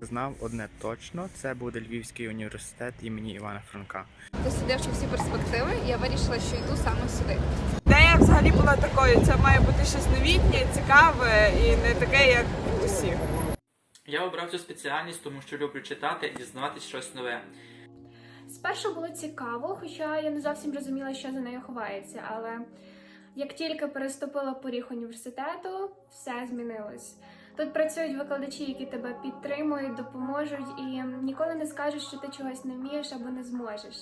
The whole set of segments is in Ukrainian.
знав одне точно: це буде Львівський університет імені Івана Франка. дослідивши всі перспективи, я вирішила, що йду саме сюди. Ідея взагалі була такою. Це має бути щось новітнє, цікаве і не таке, як у всіх. Я обрав цю спеціальність, тому що люблю читати і дізнаватись щось нове. Спершу було цікаво, хоча я не зовсім розуміла, що за нею ховається. Але як тільки переступила поріг університету, все змінилось. Тут працюють викладачі, які тебе підтримують, допоможуть і ніколи не скажуть, що ти чогось не вмієш або не зможеш.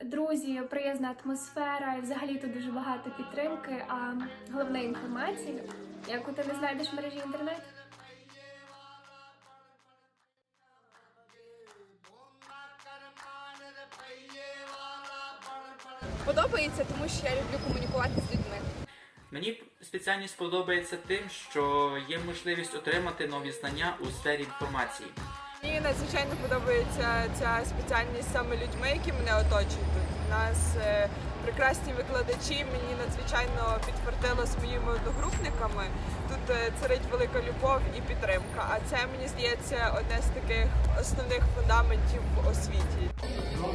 Друзі, приязна атмосфера, і взагалі тут дуже багато підтримки, а головне інформації, яку ти не знайдеш в мережі інтернет. Подобається, тому що я люблю комунікувати з людьми. Мені спеціальність подобається тим, що є можливість отримати нові знання у сфері інформації. Мені надзвичайно подобається ця спеціальність саме людьми, які мене оточують. Нас е, прекрасні викладачі. Мені надзвичайно підтвердило своїми одногрупниками. Тут е, царить велика любов і підтримка. А це мені здається одне з таких основних фундаментів в освіті.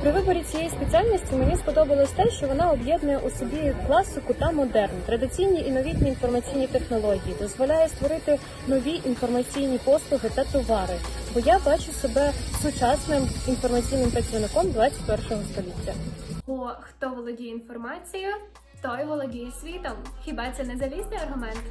При виборі цієї спеціальності мені сподобалось те, що вона об'єднує у собі класику та модерн, традиційні і новітні інформаційні технології, дозволяє створити нові інформаційні послуги та товари. Бо я бачу себе сучасним інформаційним працівником 21 століття. Бо хто володіє інформацією, той володіє світом. Хіба це не залізний аргумент?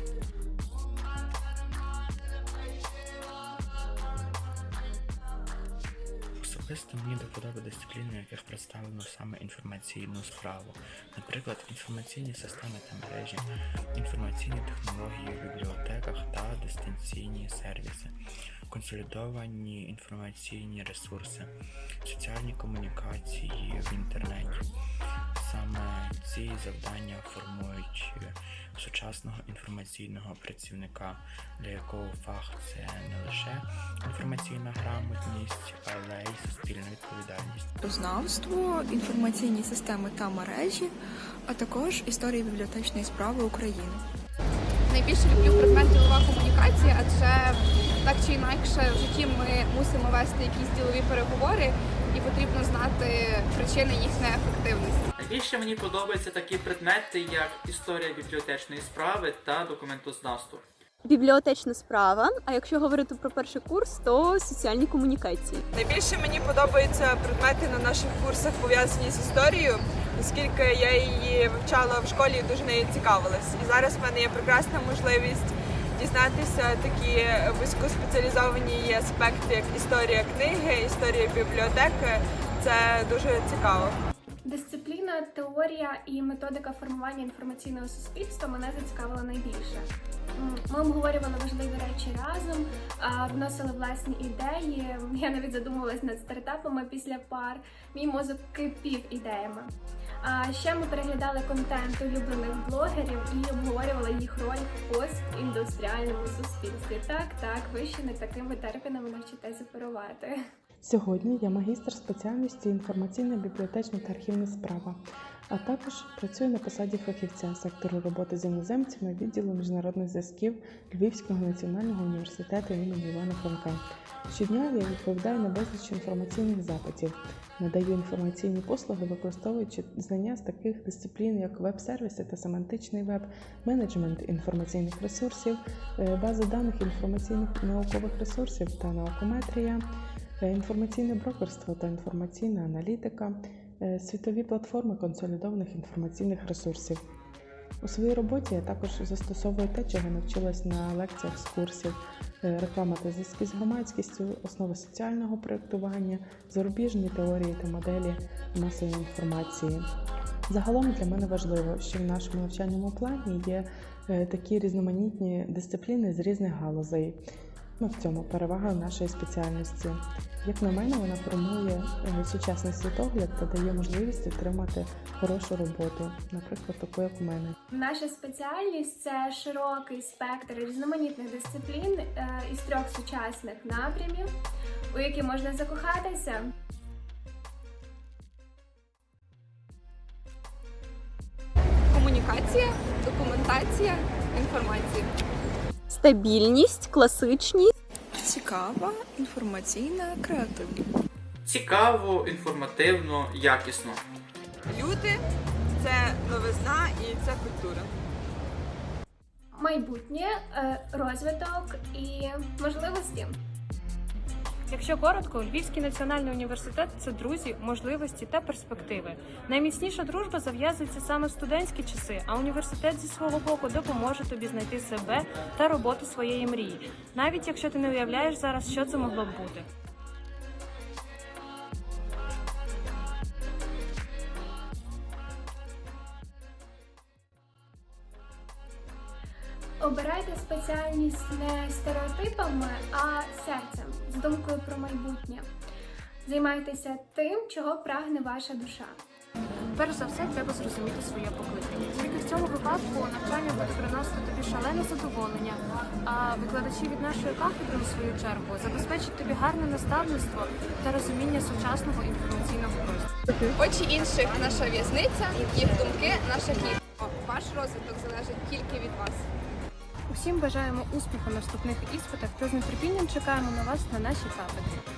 Особисто мені до вподоби дисципліни, в яких представлено саме інформаційну справу, наприклад, інформаційні системи та мережі, інформаційні технології в консолідовані інформаційні ресурси, соціальні комунікації в інтернеті. Саме ці завдання формують сучасного інформаційного працівника, для якого фах це не лише інформаційна грамотність, але й суспільна відповідальність. Знавство, інформаційні системи та мережі, а також історія бібліотечної справи України. Найбільше люблю предмет ділова комунікація, адже так чи інакше в житті ми мусимо вести якісь ділові переговори, і потрібно знати причини їх неефективності. Найбільше мені подобаються такі предмети, як історія бібліотечної справи та документознавство. бібліотечна справа. А якщо говорити про перший курс, то соціальні комунікації. Найбільше мені подобаються предмети на наших курсах пов'язані з історією, оскільки я її вивчала в школі і дуже нею цікавилась. І зараз в мене є прекрасна можливість дізнатися такі вузькоспеціалізовані аспекти, як історія книги, історія бібліотеки. Це дуже цікаво. Дисципліна, теорія і методика формування інформаційного суспільства мене зацікавила найбільше. Ми обговорювали важливі речі разом, вносили власні ідеї. Я навіть задумувалась над стартапами після пар. Мій мозок кипів ідеями. А ще ми переглядали контент улюблених блогерів і обговорювали їх роль в постіндустріальному суспільстві. Так, так, ви ще не такими терпінами навчитеся оперувати. Сьогодні я магістр спеціальності інформаційна бібліотечна та архівна справа, а також працюю на посаді фахівця сектору роботи з іноземцями відділу міжнародних зв'язків Львівського національного університету імені Івана Франка. Щодня я відповідаю на безліч інформаційних запитів, надаю інформаційні послуги, використовуючи знання з таких дисциплін, як веб-сервіси та семантичний веб, менеджмент інформаційних ресурсів, е, бази даних інформаційних наукових ресурсів та наукометрія. Е, Інформаційне брокерство та інформаційна аналітика, е, світові платформи консолідованих інформаційних ресурсів. У своїй роботі я також застосовую те, чого навчилась на лекціях з курсів, е, реклама та зв'язки з громадськістю, основи соціального проєктування, зарубіжні теорії та моделі масової інформації. Загалом для мене важливо, що в нашому навчальному плані є такі різноманітні дисципліни з різних галузей. Ну, в цьому перевага нашої спеціальності. Як на мене, вона формує е, сучасний світогляд та дає можливість отримати хорошу роботу, наприклад, таку, як у мене. Наша спеціальність це широкий спектр різноманітних дисциплін е, із трьох сучасних напрямів, у які можна закохатися. Комунікація, документація, інформація. Стабільність, класичність. Цікава, інформаційна, креативна. Цікаво, інформативно, якісно. Люди це новизна і це культура. Майбутнє, е, розвиток і можливості. Якщо коротко, Львівський національний університет це друзі, можливості та перспективи. Найміцніша дружба зав'язується саме в студентські часи, а університет зі свого боку допоможе тобі знайти себе та роботу своєї мрії, навіть якщо ти не уявляєш зараз, що це могло б бути. Обирайте спеціальність не стереотипами, а серцем, з думкою про майбутнє. Займайтеся тим, чого прагне ваша душа. Перш за все, треба зрозуміти своє покликання. Тільки в цьому випадку навчання буде приносити тобі шалене задоволення, а викладачі від нашої кафедри, у свою чергу, забезпечать тобі гарне наставництво та розуміння сучасного інформаційного простору. Очі інших наша в'язниця, їх думки наша хід. Ваш розвиток залежить тільки від вас. Усім бажаємо успіху на вступних іспитах та з нетерпінням чекаємо на вас на нашій кафедрі.